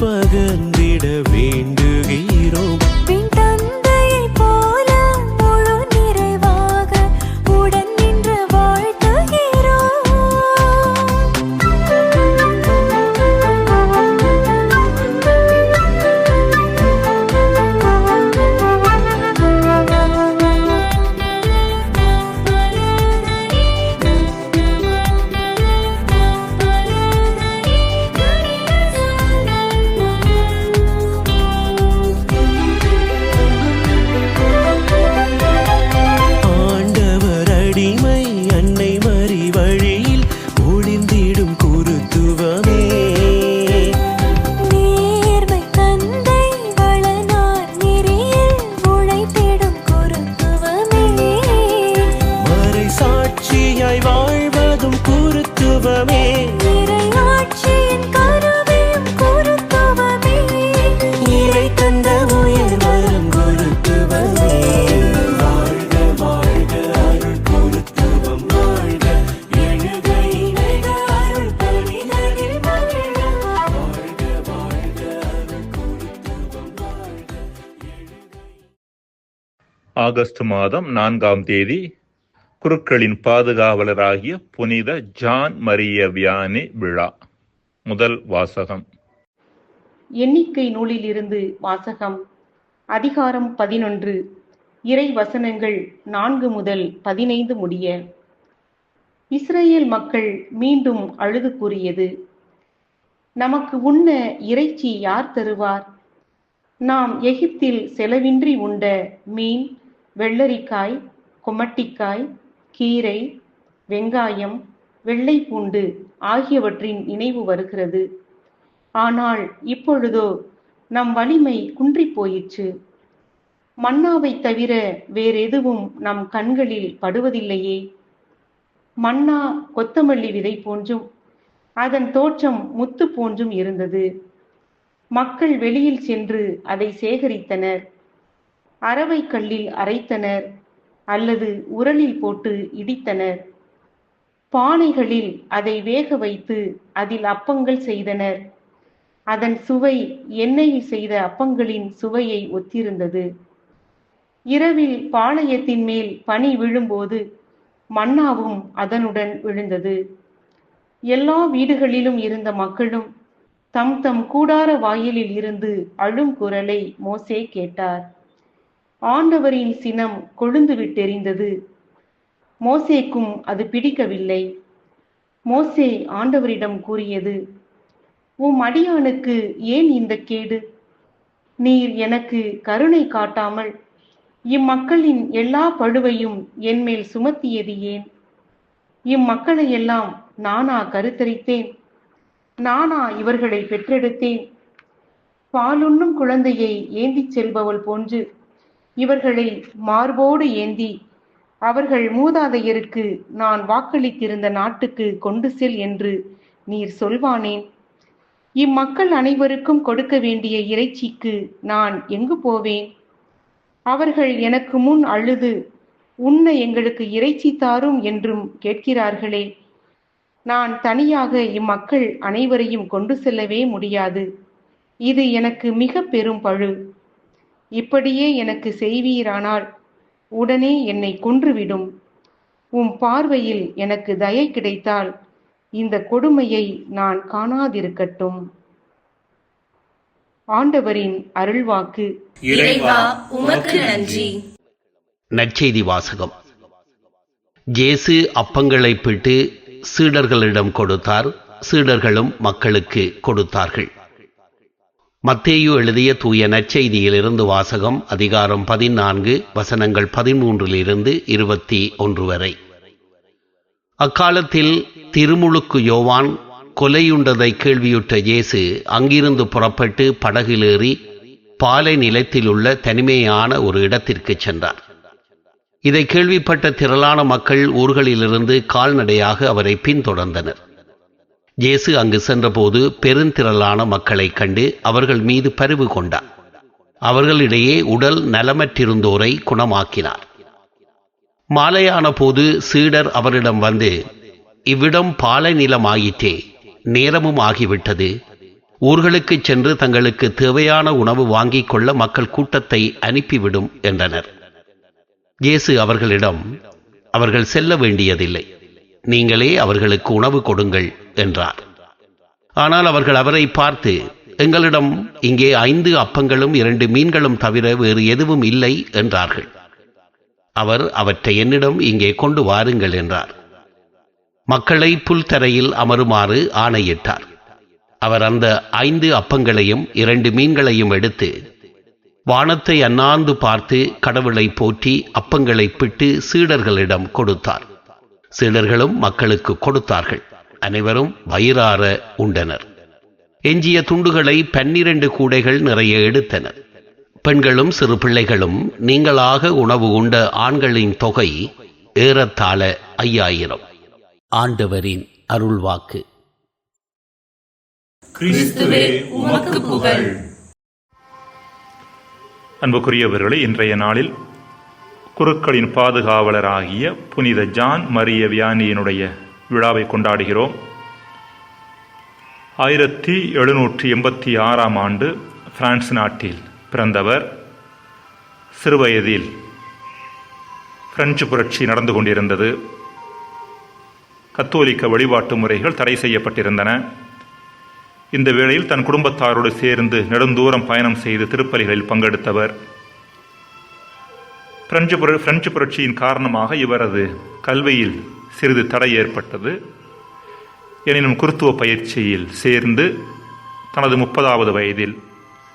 பகர்ந்திட August மாதம் நான்காம் தேதி குருக்களின் பாதுகாவலராகிய புனித ஜான் மரிய வியானி விழா. முதல் வாசகம். எண்ணிக்கை நூலிலிருந்து வாசகம். அதிகாரம் பதினொன்று. இறை வசனங்கள் நான்கு முதல் பதினைந்து முடிய. இஸ்ரேல் மக்கள் மீண்டும் அழுது கூறியது நமக்கு உண்ண இறைச்சி யார் தருவார்? நாம் எகிப்தில் செலவின்றி உண்ட மீன் வெள்ளரிக்காய் குமட்டிக்காய் கீரை வெங்காயம் வெள்ளை பூண்டு ஆகியவற்றின் நினைவு வருகிறது. ஆனால் இப்பொழுதோ நம் வலிமை குன்றி போயிற்று. மன்னாவை தவிர வேறெதுவும் நம் கண்களில் படுவதில்லையே. மன்னா கொத்தமல்லி விதை போன்றும் அதன் தோற்றம் முத்து போன்றும் இருந்தது. மக்கள் வெளியில் சென்று அதை சேகரித்தனர். அரவை கல்லில் அரைத்தனர் அல்லது உரலில் போட்டு இடித்தனர். பானைகளில் அதை வேக வைத்து அதில் அப்பங்கள் செய்தனர். அதன் சுவை எண்ணெயில் செய்த அப்பங்களின் சுவையை ஒத்திருந்தது. இரவில் பாளையத்தின் மேல் பனி விழும்போது மன்னாவும் அதனுடன் விழுந்தது. எல்லா வீடுகளிலும் இருந்த மக்களும் தம் தம் கூடார வாயிலில் இருந்து அழும் குரலை மோசே கேட்டார். ஆண்டவரின் சினம் கொழுந்து விட்டெறிந்தது. மோசேக்கும் அது பிடிக்கவில்லை. மோசே ஆண்டவரிடம் கூறியது உம் அடியானுக்கு ஏன் இந்த கேடு? நீர் எனக்கு கருணை காட்டாமல் இம்மக்களின் எல்லா பழுவையும் என்மேல் சுமத்தியது ஏன்? இம்மக்களையெல்லாம் நானா கருத்தரித்தேன். நானா இவர்களை பெற்றெடுத்தேன். பாலுண்ணும் குழந்தையை ஏந்திச் செல்பவள் போன்று இவர்களை மார்போடு ஏந்தி அவர்கள் மூதாதையருக்கு நான் வாக்களித்திருந்த நாட்டுக்கு கொண்டு செல் என்று நீர் சொல்வானேன் இம்மக்கள் அனைவருக்கும் கொடுக்க வேண்டிய இறைச்சிக்கு நான் எங்கு போவேன்? அவர்கள் எனக்கு முன் அழுது உன்னை எங்களுக்கு இறைச்சி தாரும் என்றும் கேட்கிறார்களே. நான் தனியாக இம்மக்கள் அனைவரையும் கொண்டு செல்லவே முடியாது. இது எனக்கு மிக பெரும் பழு. இப்படியே எனக்கு செய்வீரானால் உடனே என்னை கொன்றுவிடும். உம் பார்வையில் எனக்கு தயை கிடைத்தால் இந்த கொடுமையை நான் காணாதிருக்கட்டும். ஆண்டவரின் அருள்வாக்கு. இறைவா உமக்கு நன்றி. நற்செய்தி வாசகம். ஜேசு அப்பங்களை பிட்டு சீடர்களிடம் கொடுத்தார். சீடர்களும் மக்களுக்கு கொடுத்தார்கள். மத்தேயு எழுதிய தூய நற்செய்தியிலிருந்து வாசகம் அதிகாரம் பதினான்கு வசனங்கள் பதிமூன்றிலிருந்து இருபத்தி ஒன்று வரை. அக்காலத்தில் திருமுழுக்கு யோவான் கொலையுண்டதை கேள்வியுற்ற இயேசு அங்கிருந்து புறப்பட்டு படகிலேறி பாலை நிலத்தில் உள்ள தனிமையான ஒரு இடத்திற்கு சென்றார். இதை கேள்விப்பட்ட திரளான மக்கள் ஊர்களிலிருந்து கால்நடையாக அவரை பின்தொடர்ந்தனர். இயேசு அங்கு சென்றபோது பெருந்திரளான மக்களைக் கண்டு அவர்கள் மீது பரிவு கொண்டார். அவர்களிடையே உடல் நலமற்றிருந்தோரை குணமாக்கினார். மாலையான போது சீடர் அவரிடம் வந்து இவ்விடம் பாலை நிலமாயிற்றே நேரமும் ஆகிவிட்டது. ஊர்களுக்குச் சென்று தங்களுக்கு தேவையான உணவு வாங்கிக் கொள்ள மக்கள் கூட்டத்தை அனுப்பிவிடும் என்றனர். இயேசு அவர்களிடம் அவர்கள் செல்ல வேண்டியதில்லை. நீங்களே அவர்களுக்கு உணவு கொடுங்கள் என்றார். ஆனால் அவர்கள் அவரை பார்த்து எங்களிடம் இங்கே ஐந்து அப்பங்களும் இரண்டு மீன்களும் தவிர வேறு எதுவும் இல்லை என்றார்கள். அவர் அவற்றை என்னிடம் இங்கே கொண்டு வாருங்கள் என்றார். மக்களை புல்தரையில் அமருமாறு ஆணையிட்டார். அவர் அந்த ஐந்து அப்பங்களையும் இரண்டு மீன்களையும் எடுத்து வானத்தை அண்ணாந்து பார்த்து கடவுளை போற்றி அப்பங்களை பிட்டு சீடர்களிடம் கொடுத்தார். சீடர்களும் மக்களுக்கு கொடுத்தார்கள். அனைவரும் வயிறார உண்டனர். எஞ்சிய துண்டுகளை பன்னிரண்டு கூடைகள் நிறைய எடுத்தனர். பெண்களும் சிறு பிள்ளைகளும் நீங்களாக உணவு உண்ட ஆண்களின் தொகை ஏறத்தாழ ஐயாயிரம். ஆண்டவரின் அருள்வாக்கு. கிறிஸ்துவே உமக்கு புகழ். அன்புக்குரியவர்களே இன்றைய நாளில் குருக்களின் பாதுகாவலராகிய புனித ஜான் மரிய வியானியினுடைய விழாவை கொண்டாடுகிறோம். ஆயிரத்தி எழுநூற்றி எண்பத்தி ஆறாம் ஆண்டு பிரான்ஸ் நாட்டில் பிறந்தவர். சிறுவயதில் பிரெஞ்சு புரட்சி நடந்து கொண்டிருந்தது. கத்தோலிக்க வழிபாட்டு முறைகள் தடை செய்யப்பட்டிருந்தன. இந்த வேளையில் தன் குடும்பத்தாரோடு சேர்ந்து நெடுந்தூரம் பயணம் செய்து திருப்பலிகளில் பங்கெடுத்தவர். பிரெஞ்சு புர பிரெஞ்சு புரட்சியின் காரணமாக இவரது கல்வியில் சிறிது தடை ஏற்பட்டது. எனினும் குருத்துவ பயிற்சியில் சேர்ந்து தனது முப்பதாவது வயதில்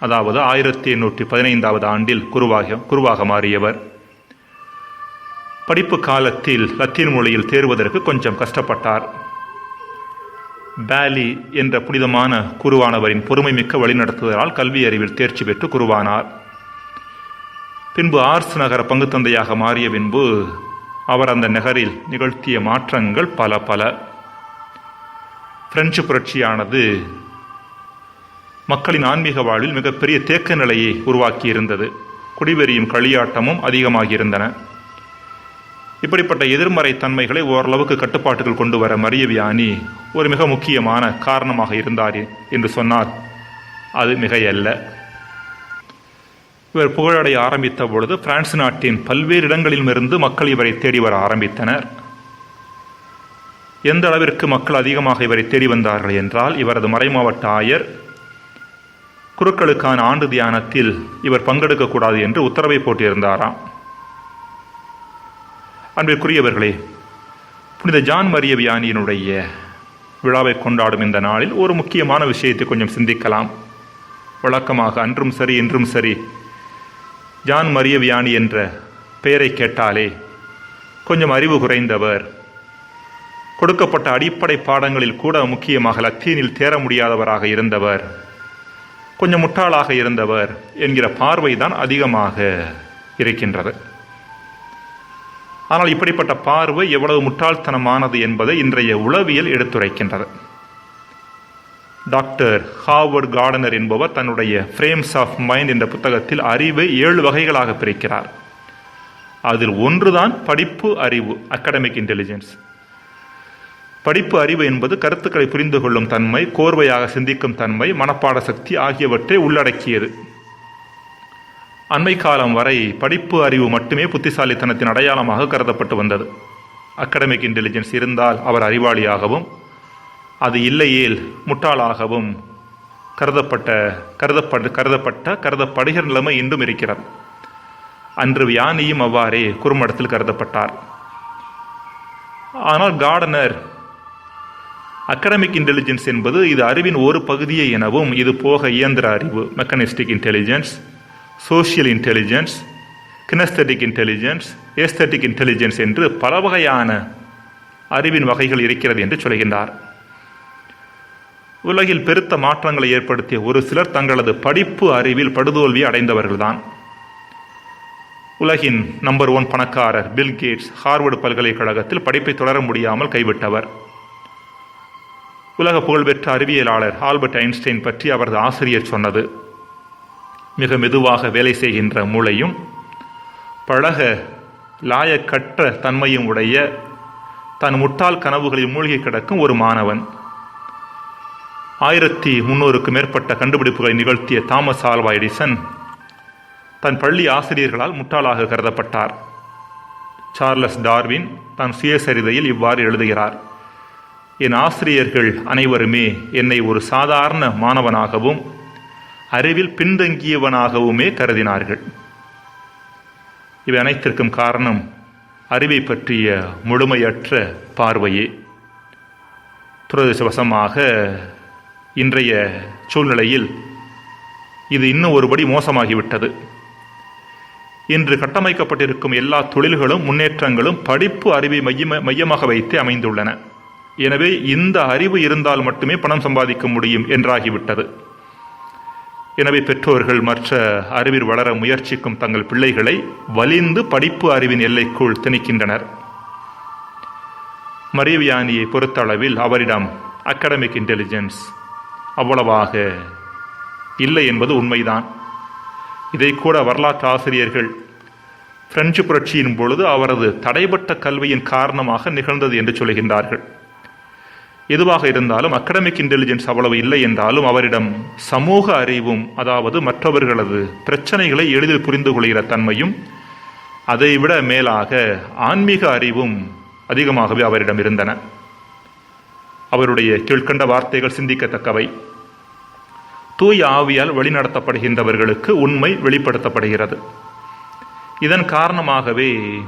அதாவது ஆயிரத்தி எண்ணூற்றி பதினைந்தாவது ஆண்டில் குருவாக குருவாக மாறியவர். படிப்பு காலத்தில் லத்தீன் மொழியில் தேர்வதற்கு கொஞ்சம் கஷ்டப்பட்டார். பேலி என்ற புனிதமான குருவானவரின் பொறுமைமிக்க வழிநடத்துதலால் கல்வி அறிவில் தேர்ச்சி பெற்று குருவானார். பின்பு ஆர்ஸ் நகர பங்கு தந்தையாக மாறிய பின்பு அவர் அந்த நகரில் நிகழ்த்திய மாற்றங்கள் பல பல. பிரெஞ்சு புரட்சியானது மக்களின் ஆன்மீக வாழ்வில் மிகப்பெரிய தேக்க நிலையை உருவாக்கியிருந்தது. குடிவெறியும் களியாட்டமும் அதிகமாகியிருந்தன. இப்படிப்பட்ட எதிர்மறை தன்மைகளை ஓரளவுக்கு கட்டுப்பாட்டுகள் கொண்டு வர மரிய வியானி ஒரு மிக முக்கியமான காரணமாக இருந்தார் என்று சொன்னார் அது மிகையல்ல. இவர் புகழடைய ஆரம்பித்த பொழுது பிரான்ஸ் நாட்டின் பல்வேறு இடங்களிலிருந்து மக்கள் இவரை தேடி வர ஆரம்பித்தனர். எந்த அளவிற்கு மக்கள் அதிகமாக இவரை தேடி வந்தார்கள் என்றால் இவரது மறைமாவட்ட ஆயர் குருக்களுக்கான ஆண்டு தியானத்தில் இவர் பங்கெடுக்கக்கூடாது என்று உத்தரவை போட்டிருந்தாராம். அன்பிற்குரியவர்களே புனித ஜான் மரிய வியானியினுடைய விழாவை கொண்டாடும் இந்த நாளில் ஒரு முக்கியமான விஷயத்தை கொஞ்சம் சிந்திக்கலாம். வழக்கமாக அன்றும் சரி இன்றும் சரி ஜான் மரிய வியானி என்ற பெயரை கேட்டாலே கொஞ்சம் அறிவு குறைந்தவர். கொடுக்கப்பட்ட அடிப்படை பாடங்களில் கூட முக்கியமாக லத்தீனில் தேர முடியாதவராக இருந்தவர். கொஞ்சம் முட்டாளாக இருந்தவர் என்கிற பார்வை தான் அதிகமாக இருக்கின்றது. ஆனால் இப்படிப்பட்ட பார்வை எவ்வளவு முட்டாள்தனமானது என்பதை இன்றைய உளவியல் எடுத்துரைக்கின்றது. டாக்டர் ஹாவர்ட் கார்டனர் என்பவர் தன்னுடைய ஃப்ரேம்ஸ் ஆஃப் மைண்ட் என்ற புத்தகத்தில் அறிவை ஏழு வகைகளாக பிரிக்கிறார். அதில் ஒன்றுதான் படிப்பு அறிவு அகடமிக் இன்டெலிஜென்ஸ் படிப்பு அறிவு என்பது கருத்துக்களை புரிந்து கொள்ளும் தன்மை கோர்வையாக சிந்திக்கும் தன்மை மனப்பாட சக்தி ஆகியவற்றை உள்ளடக்கியது. அண்மை காலம் வரை படிப்பு அறிவு மட்டுமே புத்திசாலித்தனத்தின் அடையாளமாக கருதப்பட்டு வந்தது. அகடமிக் இன்டெலிஜென்ஸ் இருந்தால் அவர் அறிவாளியாகவும் அது இல்லையேல் முட்டாளாகவும் கருதப்பட்ட கருதப்படு கருதப்பட்ட கருதப்படுகிற நிலைமை இன்றும் இருக்கிறது. அன்று வியானியும் அவ்வாறே குறுமடத்தில் கருதப்பட்டார். ஆனால் கார்டனர் அகடமிக் இன்டெலிஜென்ஸ் என்பது இது அறிவின் ஒரு பகுதியே எனவும் இது போக இயந்திர அறிவு mechanistic intelligence social intelligence kinesthetic intelligence aesthetic intelligence என்று பல வகையான அறிவின் வகைகள் இருக்கிறது என்று சொல்கின்றார். உலகில் பெருத்த மாற்றங்களை ஏற்படுத்திய ஒரு சிலர் தங்களது படிப்பு அறிவில் படுதோல்வி அடைந்தவர்கள்தான். உலகின் நம்பர் ஒன் பணக்காரர் பில் கேட்ஸ் ஹார்வர்டு பல்கலைக்கழகத்தில் படிப்பை தொடர முடியாமல் கைவிட்டவர். உலக புகழ்பெற்ற அறிவியலாளர் ஆல்பர்ட் ஐன்ஸ்டைன் பற்றி அவரது ஆசிரியர் சொன்னது. மிக மெதுவாக வேலை செய்கின்ற மூளையும் பழக லாயக்கற்ற தன்மையும் உடைய தன் முட்டாள் கனவுகளில் மூழ்கி கிடக்கும் ஒரு மாணவன். ஆயிரத்தி முன்னூறுக்கு மேற்பட்ட கண்டுபிடிப்புகளை நிகழ்த்திய தாமஸ் ஆல்வா எடிசன் தன் பள்ளி ஆசிரியர்களால் முட்டாளாக கருதப்பட்டார். சார்லஸ் டார்வின் தன் சுயசரிதையில் இவ்வாறு எழுதுகிறார் என் ஆசிரியர்கள் அனைவருமே என்னை ஒரு சாதாரண மாணவனாகவும் அறிவில் பின்தங்கியவனாகவுமே கருதினார்கள். இவை அனைத்திற்கும் காரணம் அறிவை பற்றிய முழுமையற்ற பார்வையே. துரதிருஷ்டவசமாக இன்றைய சூழ்நிலையில் இது இன்னும் ஒருபடி மோசமாகிவிட்டது. இன்று கட்டமைக்கப்பட்டிருக்கும் எல்லா தொழில்களும் முன்னேற்றங்களும் படிப்பு அறிவை மையம மையமாக வைத்து அமைந்துள்ளன. எனவே இந்த அறிவு இருந்தால் மட்டுமே பணம் சம்பாதிக்க முடியும் என்றாகிவிட்டது. எனவே பெற்றோர்கள் மற்ற அறிவில் வளர முயற்சிக்கும் தங்கள் பிள்ளைகளை வலிந்து படிப்பு அறிவின் எல்லைக்குள் திணிக்கின்றனர். மரியவியானியை பொறுத்தளவில் அவரிடம் அகாடமிக் இன்டெலிஜென்ஸ் அவ்வளவாக. இல்லை என்பது உண்மைதான். இதை கூட வரலாற்று ஆசிரியர்கள் பிரெஞ்சு புரட்சியின் பொழுது அவரது தடைப்பட்ட கல்வியின் காரணமாக நிகழ்ந்தது என்று சொல்கின்றார்கள். எதுவாக இருந்தாலும் அகடமிக் இன்டெலிஜென்ஸ் அவ்வளவு இல்லை என்றாலும் அவரிடம் சமூக அறிவும் அதாவது மற்றவர்களது பிரச்சனைகளை எளிதில் புரிந்து கொள்கிற தன்மையும் அதைவிட மேலாக ஆன்மீக அறிவும் அதிகமாகவே அவரிடம் இருந்தன. அவருடைய கீழ்கண்ட வார்த்தைகள் சிந்திக்கத்தக்கவை. தூய ஆவியால் வழிநடத்தப்படுகின்றவர்களுக்கு உண்மை வெளிப்படுத்தப்படுகிறது. இதன் காரணமாகவே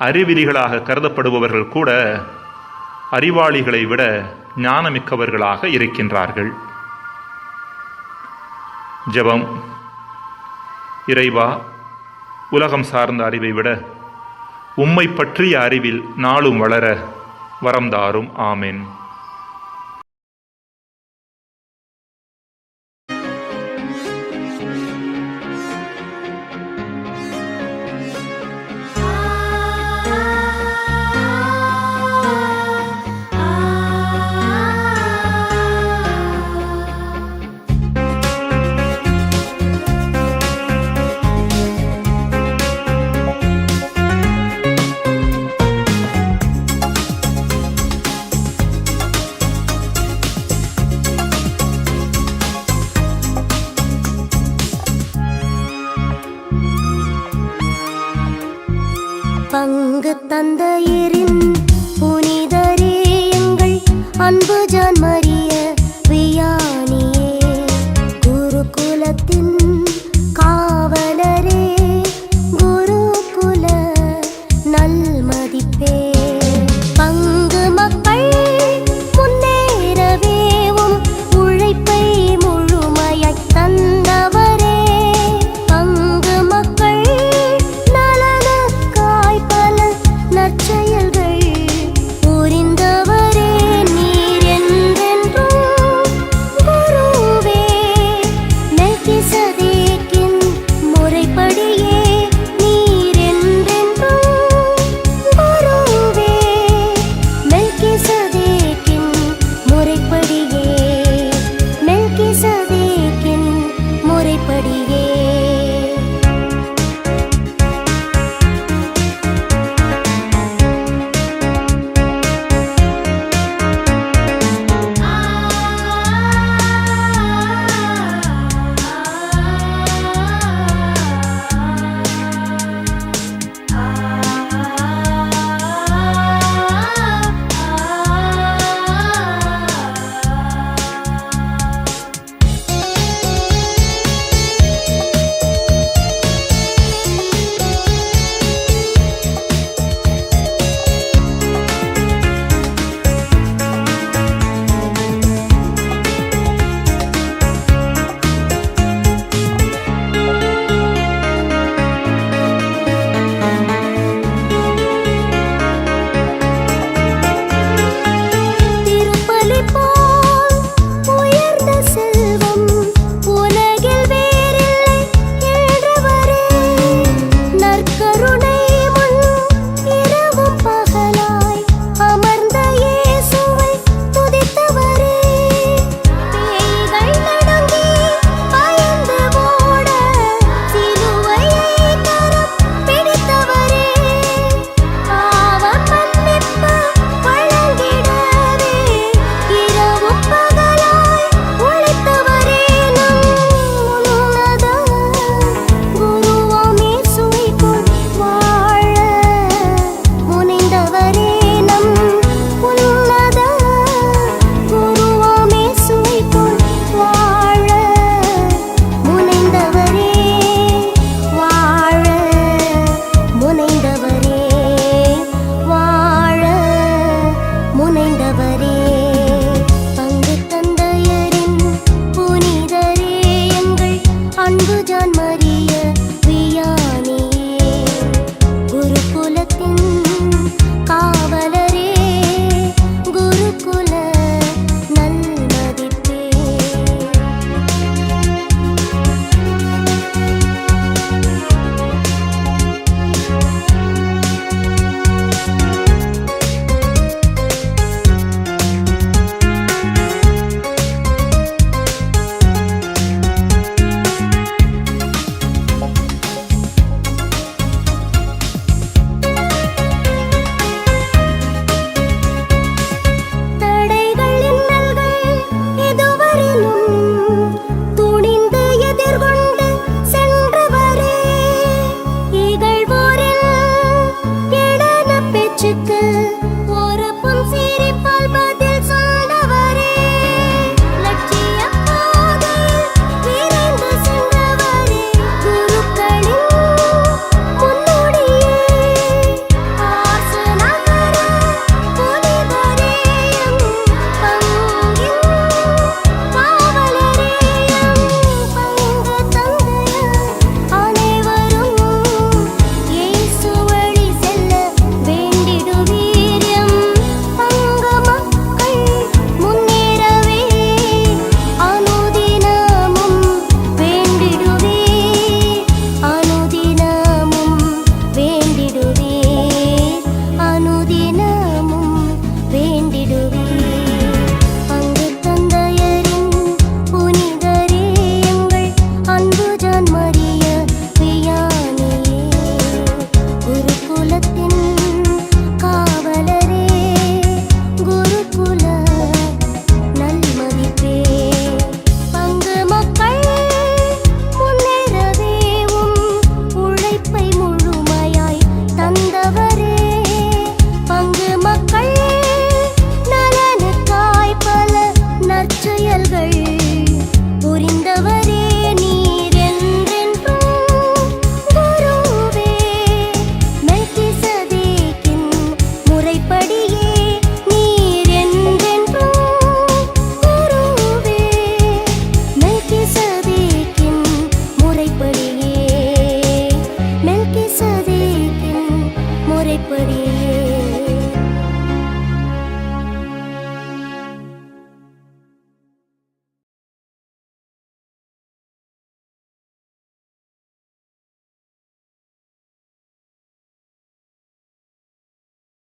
அறிவிலிகளாக கருதப்படுபவர்கள் கூட அறிவாளிகளை விட ஞானமிக்கவர்களாக இருக்கின்றார்கள். ஜெபம். இறைவா உலகம் சார்ந்த அறிவை விட உம்மை பற்றிய அறிவில் நாளும் வளர வரம் தாரும்.